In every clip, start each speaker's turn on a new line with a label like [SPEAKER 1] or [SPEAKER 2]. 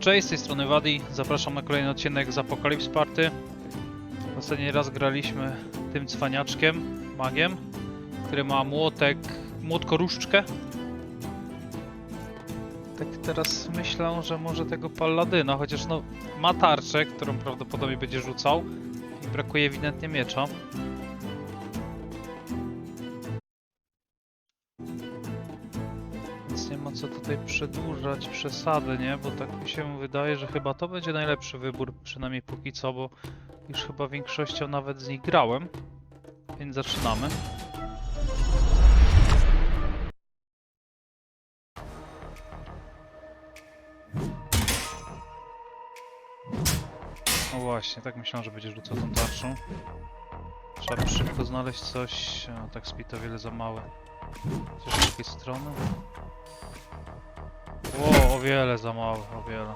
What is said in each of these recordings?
[SPEAKER 1] Cześć, z tej strony Wadi. Zapraszam na kolejny odcinek z Apocalypse Party. Ostatni raz graliśmy tym cwaniaczkiem, magiem, który ma młotek, młotkoruszczkę. Tak teraz myślę, że może tego paladyna, chociaż no ma tarczę, którą prawdopodobnie będzie rzucał i brakuje ewidentnie miecza. Tutaj przedłużać przesady, nie? Bo tak mi się wydaje, że chyba to będzie najlepszy wybór, przynajmniej póki co, bo już chyba większością nawet z nich grałem. Więc zaczynamy. No właśnie, tak myślałem, że będzie rzucał tą tarczą. Trzeba by szybko znaleźć coś. Tak speed o wiele za małe. Coś z drugiej strony. O, o wiele za małe, o wiele.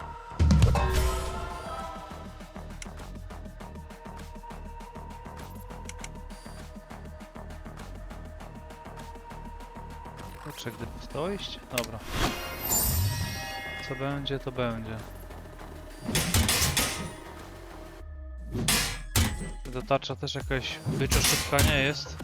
[SPEAKER 1] Kurczę, gdyby dojść? Dobra. Co będzie, to będzie. Ta tarcza też jakaś byczo szybka nie jest.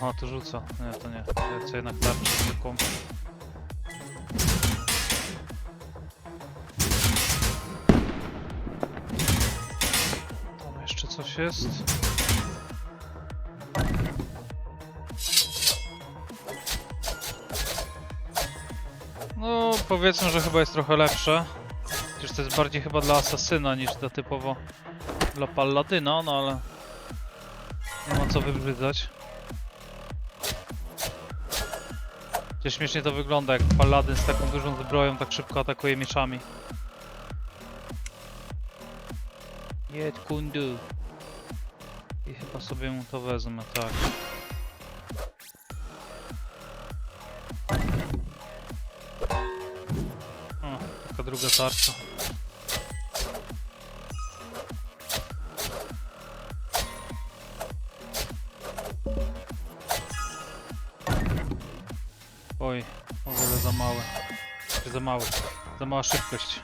[SPEAKER 1] O, to rzuca. Nie, to nie. Ja chcę jednak tarczę zwykłą. Tam jeszcze coś jest. Powiedzmy, że chyba jest trochę lepsze. Chociaż to jest bardziej chyba dla asasyna niż dla typowo dla palladyna, no ale nie ma co wybrzydzać. Chociaż śmiesznie to wygląda, jak paladyn z taką dużą zbroją tak szybko atakuje mieczami. Jedź kundu. I chyba sobie mu to wezmę, tak. Druga tarcza. Oj, o wiele za małe. Za mały. Za mała szybkość.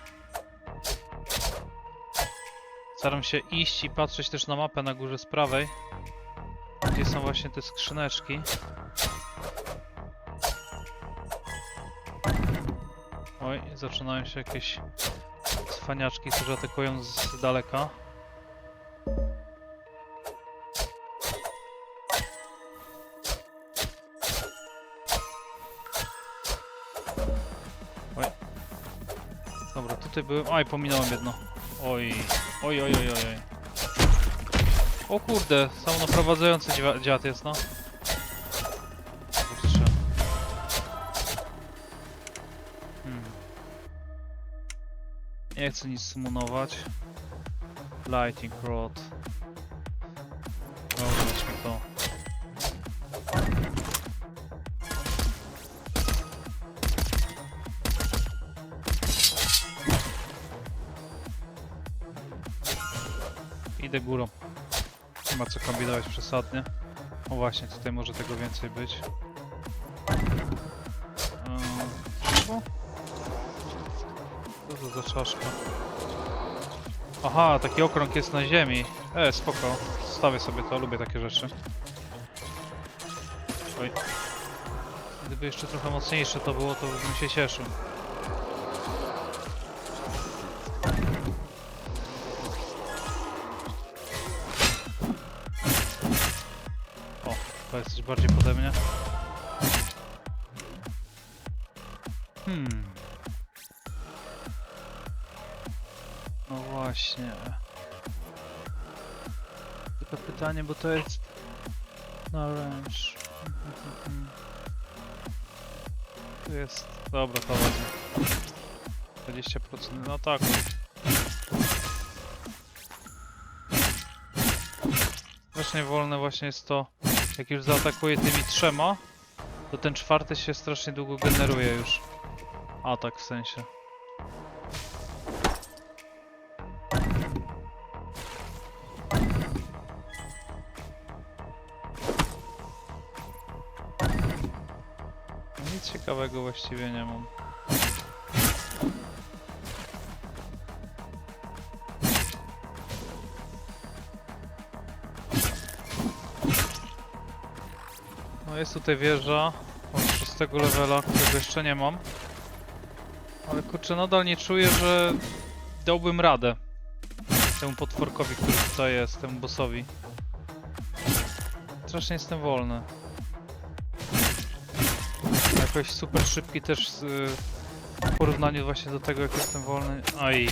[SPEAKER 1] Staram się iść i patrzeć też na mapę na górze z prawej. Gdzie są właśnie te skrzyneczki. Oj, zaczynają się jakieś cwaniaczki, które atakują z daleka. Oj. Dobra, tutaj byłem. Oj, pominąłem jedno. Oj, oj, oj, oj, oj. O kurde, samonaprowadzający dzia- dziad jest, no. Nie chcę nic sumunować. Lighting rod. Dobra, weźmy to. Idę górą. Nie ma co kombinować przesadnie. O właśnie, tutaj może tego więcej być. Za czaszka? Aha, taki okrąg jest na ziemi. E, spoko. Stawię sobie to, lubię takie rzeczy. Oj. Gdyby jeszcze trochę mocniejsze to było, to bym się cieszył. To jest na range. Tu jest. Dobra, to wezmę. 20% no tak. Strasznie wolne właśnie jest to, jak już zaatakuje tymi trzema, to ten czwarty się strasznie długo generuje już. Atak w sensie. Ciekawego właściwie nie mam. No jest tutaj wieża od 6 levela, którego jeszcze nie mam. Ale kurczę, nadal nie czuję, że dałbym radę temu potworkowi, który tutaj jest, temu bossowi. Strasznie jestem wolny. Jakoś super szybki też z, w porównaniu właśnie do tego, jak jestem wolny. Aj.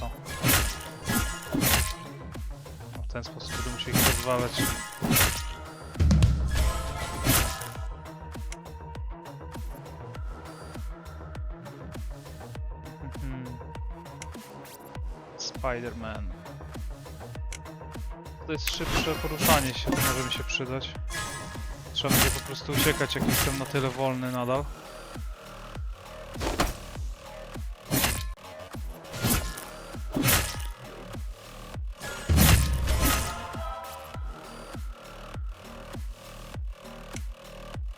[SPEAKER 1] O. No, w ten sposób będę musiał ich rozwalać. Mhm. Spider-Man. To jest szybsze poruszanie się, to może mi się przydać. Trzeba będzie po prostu uciekać, jak jestem na tyle wolny nadal.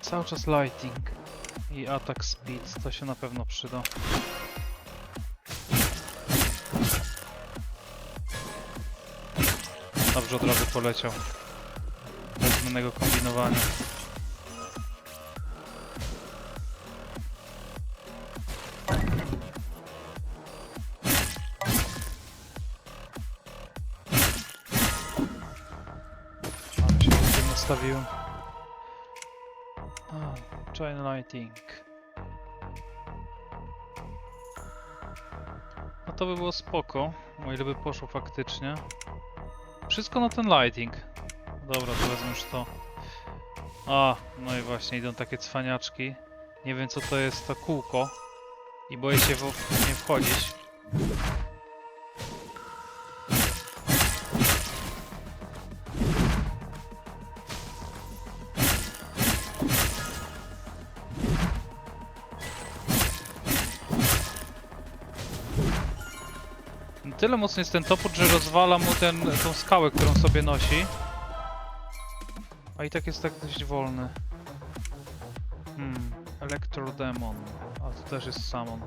[SPEAKER 1] Cały czas lighting i attack speed, to się na pewno przyda. Dobrze od razu poleciał. Zbędnego kombinowania. Ale się tutaj nastawiłem. Ah, Chain lighting. To by było spoko, o ile by poszło faktycznie. Wszystko na ten lighting. Dobra, to wezmę już to. A, no i właśnie idą takie cwaniaczki. Nie wiem co to jest to kółko. I boję się w nie wchodzić. Tyle mocny jest ten topór, że rozwala mu ten, tą skałę, którą sobie nosi. A i tak jest tak dość wolny. Hmm, Electrodemon. A to też jest Summon.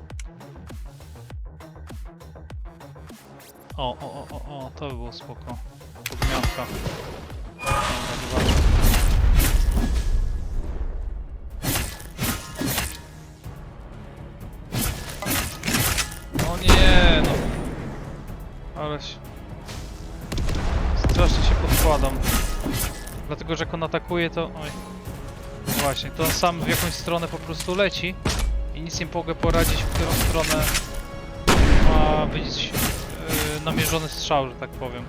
[SPEAKER 1] O, o, o, o, o, to by było spoko. Podmianka. Dlatego, że jak on atakuje, to... Oj. Właśnie, to on sam w jakąś stronę po prostu leci i nic nie mogę poradzić, w którą stronę ma być yy, namierzony strzał, że tak powiem.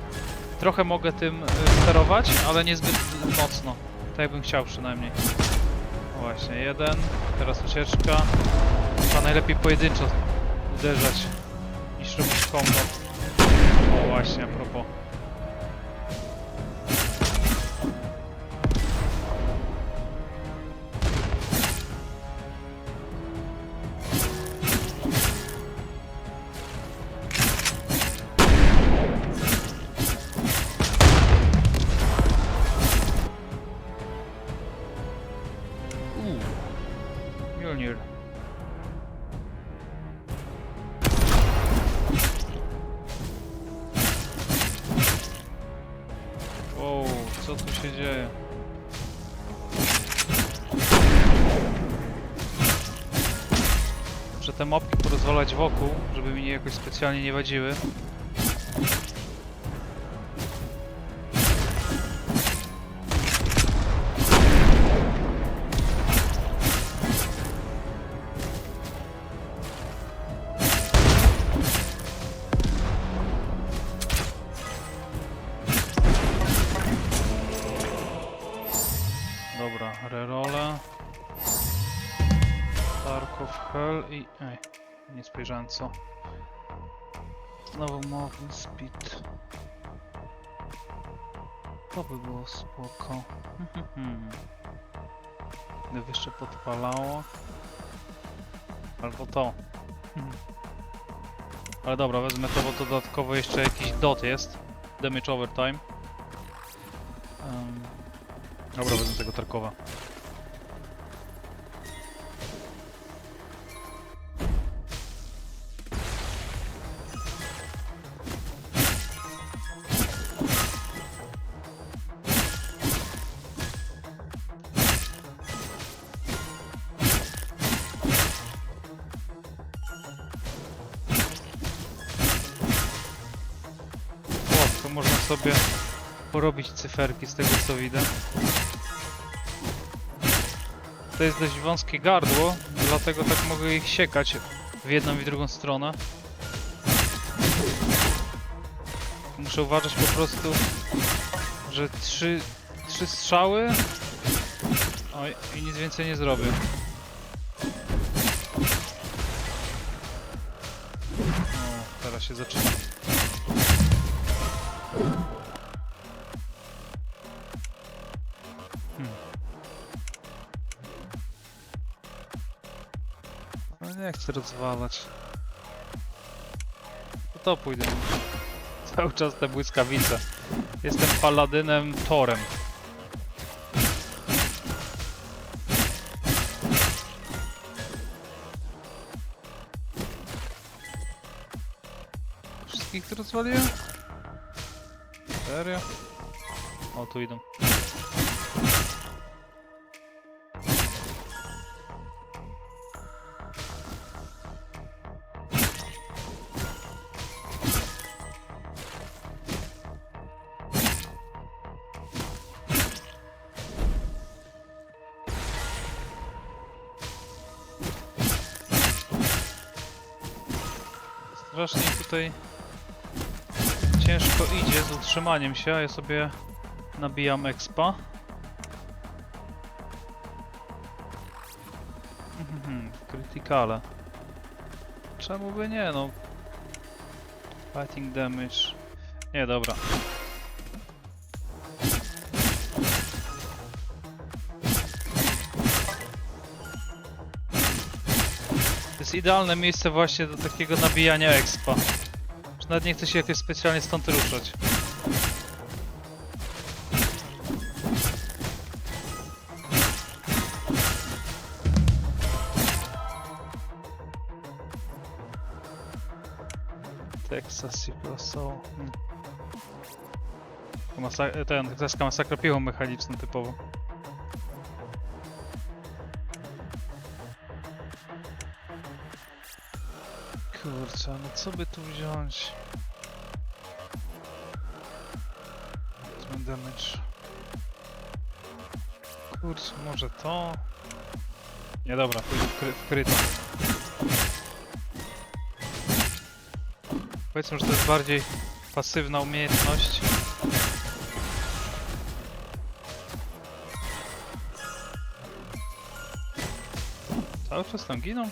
[SPEAKER 1] Trochę mogę tym yy, sterować, ale niezbyt mocno. Tak jakbym chciał przynajmniej. O Właśnie, jeden. Teraz ucieczka. Chyba najlepiej pojedynczo uderzać niż robić combo. O właśnie, a propos. Te mopki porozwalać wokół, żeby mi jakoś specjalnie nie wadziły. Spoko. Gdyby jeszcze podpalało. Albo to. Ale dobra, wezmę to, bo to dodatkowo jeszcze jakiś dot jest. Damage overtime. Um, Dobra, wezmę tego Tarkowa. Porobić cyferki z tego co widzę. To jest dość wąskie gardło, dlatego tak mogę ich siekać w jedną i drugą stronę. Muszę uważać po prostu, że trzy, trzy strzały Oj, i nic więcej nie zrobię. O, teraz się zaczyna. Nie chcę rozwalać. To to pójdę. Cały czas te błyskawice. Jestem paladynem Torem. Wszystkich rozwaliłem? Serio? O, tu idą. Strasznie tutaj ciężko idzie z utrzymaniem się, a ja sobie nabijam expa. Mhm, Krytykale. Czemu by nie, no? Fighting damage. Nie, dobra. Idealne miejsce właśnie do takiego nabijania expa. Że nawet nie chcę się jakoś specjalnie stąd ruszać. Texas i Proso. Hmm. Masa- ten, teksaska masakra piłą mechaniczną typowo. Kurczę, no co by tu wziąć? Wezmę damage. Kurczę, może to? Nie dobra, pójdę w, kry w kryto. Powiedzmy, że to jest bardziej pasywna umiejętność. Cały czas tam giną?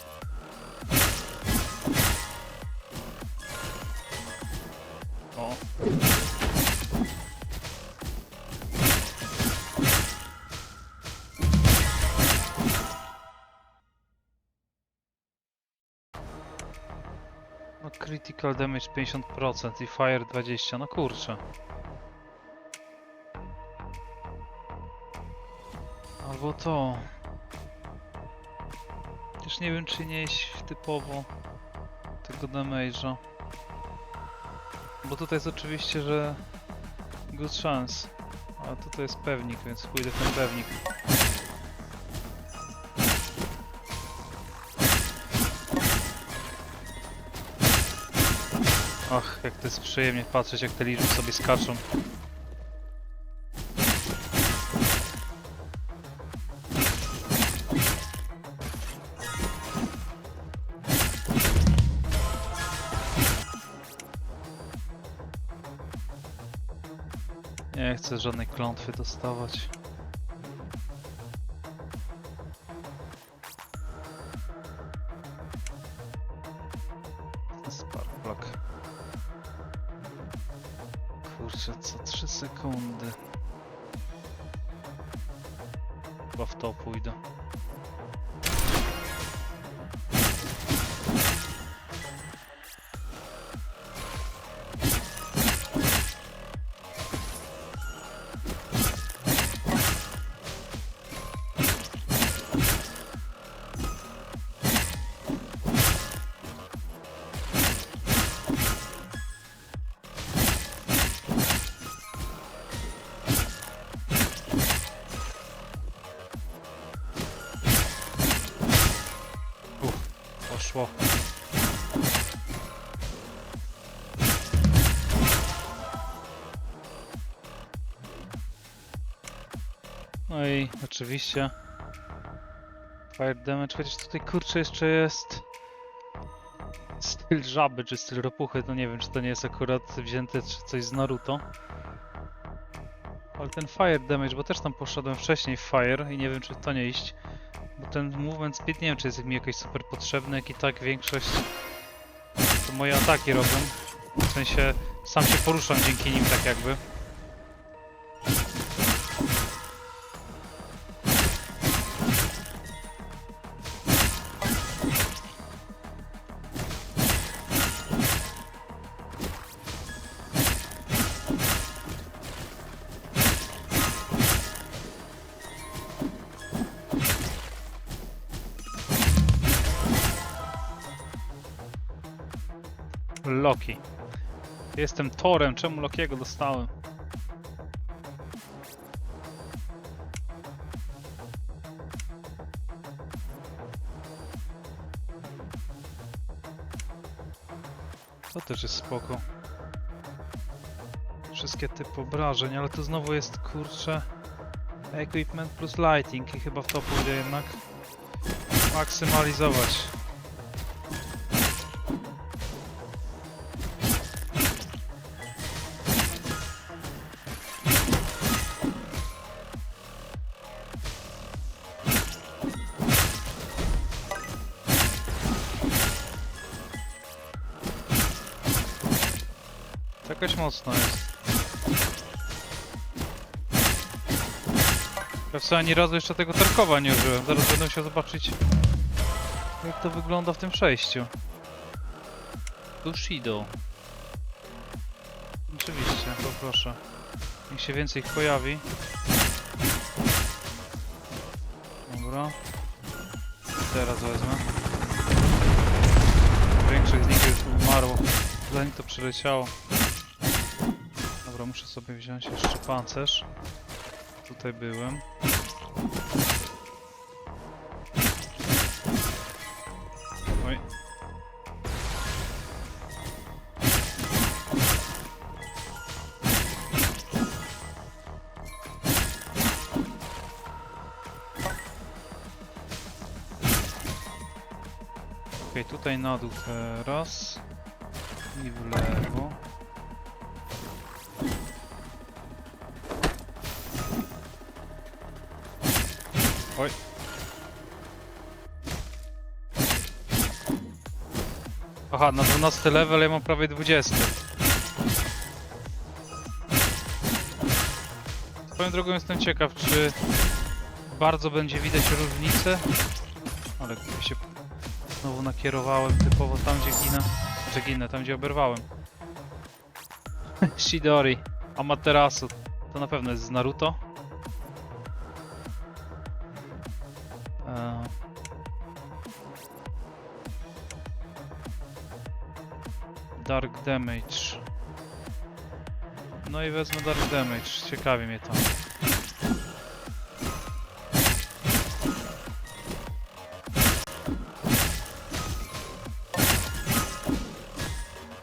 [SPEAKER 1] No critical damage 50% i fire 20, no kurczę. Albo to. Też nie wiem czy nie iść typowo tego damage'a. Bo tutaj jest oczywiście, że good chance. A tutaj jest pewnik, więc pójdę w ten pewnik. Ach, jak to jest przyjemnie patrzeć, jak te liczby sobie skaczą. Nie chcę żadnej klątwy dostawać. No i oczywiście Fire damage, chociaż tutaj kurczę jeszcze jest styl żaby czy styl ropuchy, to nie wiem czy to nie jest akurat wzięte czy coś z Naruto. Ale ten fire damage, bo też tam poszedłem wcześniej w fire i nie wiem czy to nie iść. Bo ten movement speed nie wiem czy jest mi jakoś super potrzebny, jak i tak większość to moje ataki robią. W sensie sam się poruszam dzięki nim tak jakby. Loki. Jestem Torem, czemu Lokiego dostałem? To też jest spoko. Wszystkie typy obrażeń, ale to znowu jest kurczę equipment plus lighting i chyba w to pójdę jednak maksymalizować. Mocno jest. Ja w sumie ani razu jeszcze tego Tarkowa nie użyłem. Zaraz będę chciał zobaczyć jak to wygląda w tym przejściu. Bushido. Oczywiście, poproszę. Niech się więcej ich pojawi. Dobra. Teraz wezmę. Większość z nich już umarło. Zanim to przyleciało. Dobra, muszę sobie wziąć jeszcze pancerz. Tutaj byłem. Oj. Okej, tutaj na dół teraz. I w lewo. Oj. Aha, na 12 level ja mam prawie 20. Swoją drogą jestem ciekaw, czy bardzo będzie widać różnicę. Ale się znowu nakierowałem typowo tam, gdzie ginę. Gdzie ginę, tam gdzie oberwałem. Shidori, Amaterasu. To na pewno jest z Naruto. Dark Damage. No i wezmę Dark Damage, ciekawi mnie to.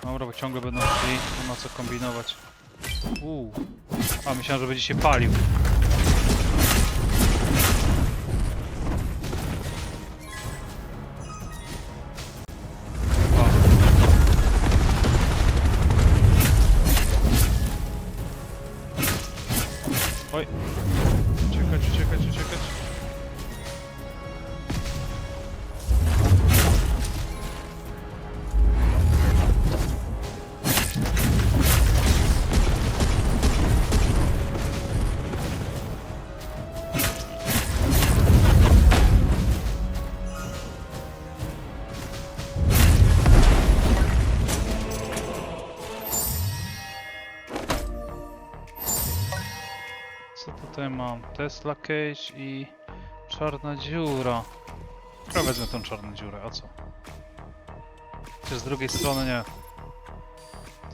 [SPEAKER 1] Dobra, bo ciągle będą szli, nie ma co kombinować. Uuu. A myślałem, że będzie się palił. Tutaj mam? Tesla Cage i czarna dziura. Ja wezmę tą czarną dziurę, a co? Chociaż z drugiej strony nie.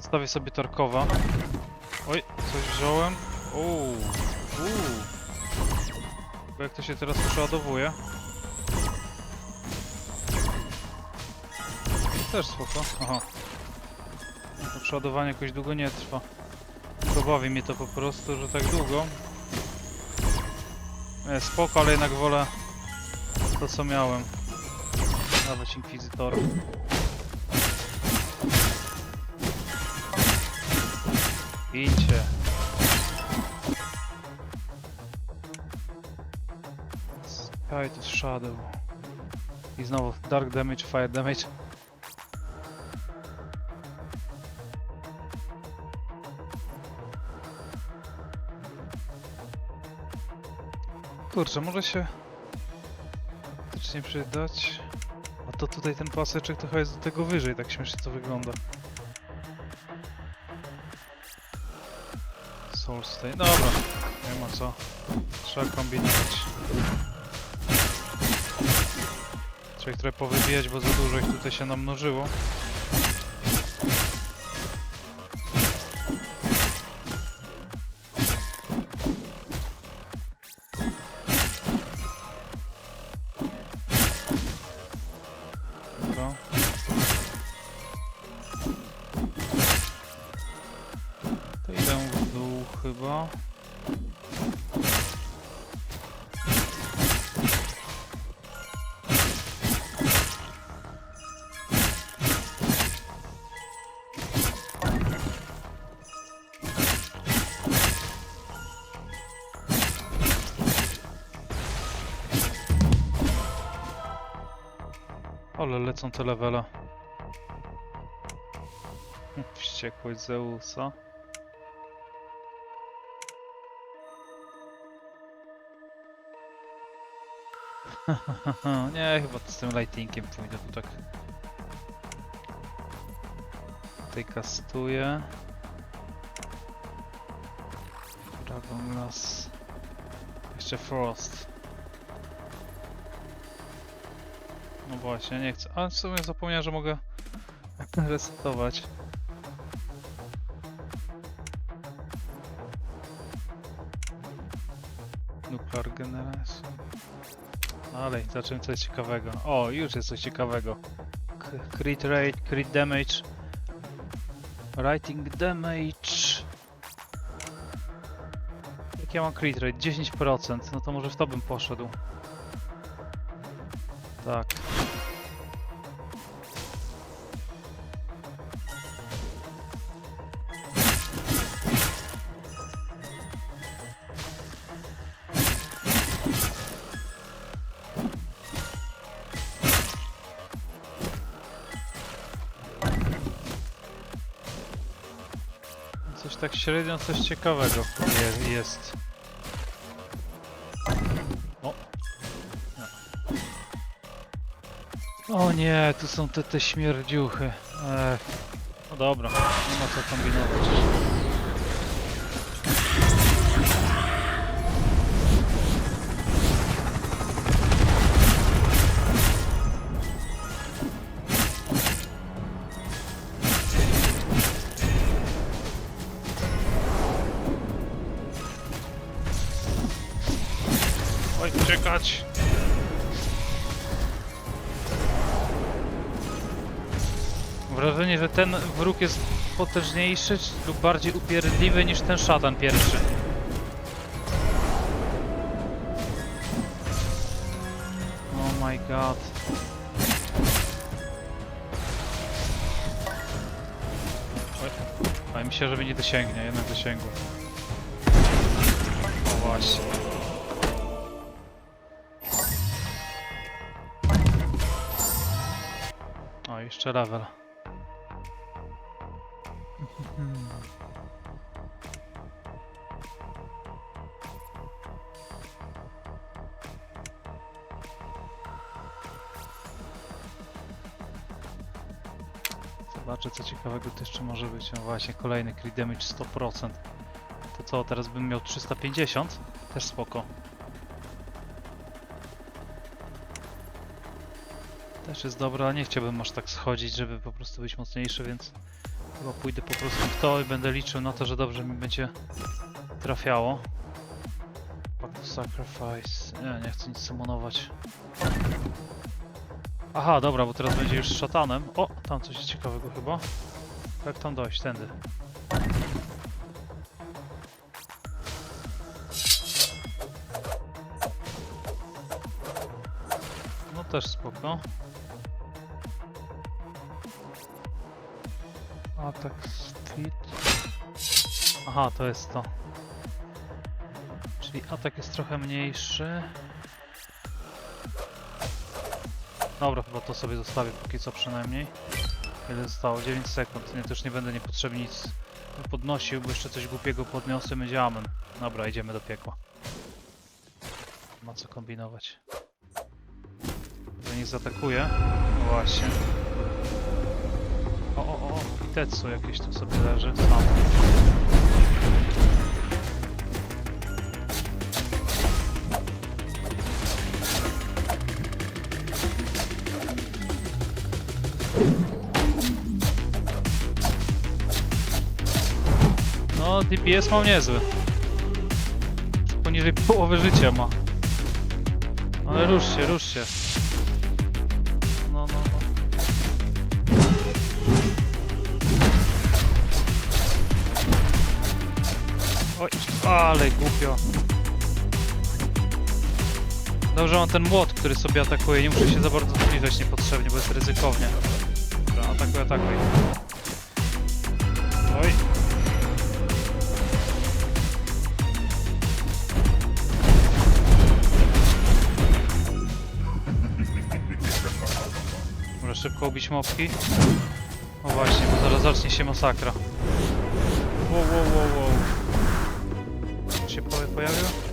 [SPEAKER 1] Stawię sobie Tarkowa. Oj, coś wziąłem. Uuu, uuu. Bo jak to się teraz przeładowuje? Też spoko. Aha. To przeładowanie jakoś długo nie trwa. To bawi mnie to po prostu, że tak długo. Nie, spoko, ale jednak wolę to co miałem. Nawet Inkwizytorów. Idźcie. Sky to Shadow. I znowu Dark Damage, Fire Damage. Kurczę, może się faktycznie przydać. A to tutaj ten paseczek trochę jest do tego wyżej, tak śmiesznie to wygląda. Soul Stay. Dobra, nie ma co. Trzeba kombinować. Trzeba ich trochę powybijać, bo za dużo ich tutaj się namnożyło. Lecą te levele. Wściekłość Zeusa. Nie, chyba z tym lightingiem pójdę tu tak. Tutaj kastuję. Dragon Glass. Jeszcze Frost. No właśnie, nie chcę. A w sumie zapomniałem, że mogę resetować. Nuclear Generation. Ale zacząłem coś ciekawego. O, już jest coś ciekawego. Crit rate, crit damage. Writing damage. Jak ja mam crit rate? 10%. No to może w to bym poszedł. Średnio, coś ciekawego je, jest. O. O nie, tu są te, te śmierdziuchy. Ech. No dobra, nie ma co kombinować. Ten wróg jest potężniejszy lub bardziej upierdliwy niż ten szatan pierwszy. Oh my god. Oj, mi się, że mnie nie dosięgnie, jednak dosięgło. O właśnie. O, jeszcze level. Ciekawego tu jeszcze może być. No właśnie, kolejny crit damage 100%. To co, teraz bym miał 350? Też spoko. Też jest dobra, ale nie chciałbym aż tak schodzić, żeby po prostu być mocniejszy, więc chyba pójdę po prostu w to i będę liczył na to, że dobrze mi będzie trafiało. Pact of Sacrifice. Nie, nie chcę nic summonować. Aha, dobra, bo teraz będzie już szatanem. O, tam coś ciekawego chyba. Jak tam dojść? Tędy. też spoko. Atak speed. Aha, to jest to. Czyli atak jest trochę mniejszy. Dobra, chyba to sobie zostawię póki co przynajmniej. Ile zostało? 9 sekund. Nie, też nie będę niepotrzebnie nic podnosił, bo jeszcze coś głupiego podniosę, będzie amen. Dobra, idziemy do piekła. Ma co kombinować. Że nie zaatakuje. No właśnie. O, o, o, i Tetsu jakieś tu sobie leży. Sam. DPS mam niezły. Poniżej połowy życia ma. Ale rusz się, rusz się. No, no, no. Oj, ale głupio. Dobrze, mam ten młot, który sobie atakuje. Nie muszę się za bardzo zbliżać niepotrzebnie, bo jest ryzykownie. Dobra, atakuj, atakuj. Ubić mopki? O właśnie, bo zaraz zacznie się masakra. Wow, wow, wow, wow. Się powie pojawił?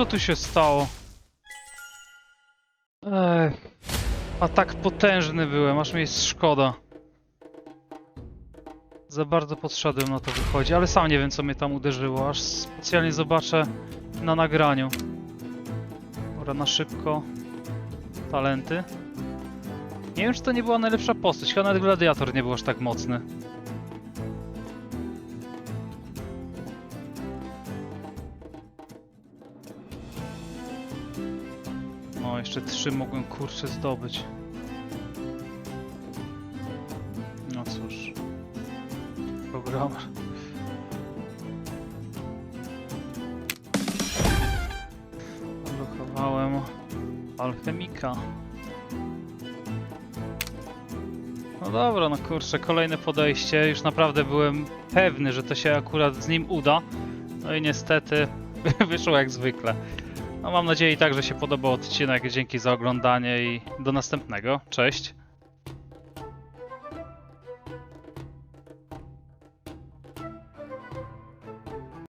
[SPEAKER 1] Co tu się stało? Ech, a tak potężny byłem, aż mi jest szkoda. Za bardzo podszedłem na to wychodzi, ale sam nie wiem co mnie tam uderzyło, aż specjalnie zobaczę na nagraniu. Dobra, na szybko. Talenty. Nie wiem czy to nie była najlepsza postać, chyba nawet gladiator nie był aż tak mocny. Jeszcze trzy mogłem kurczę zdobyć. No cóż. Programer. Blokowałem alchemika. No dobra, no kurczę, kolejne podejście. Już naprawdę byłem pewny, że to się akurat z nim uda. No i niestety wyszło jak zwykle. No mam nadzieję i tak, że się podobał odcinek. Dzięki za oglądanie i do następnego. Cześć.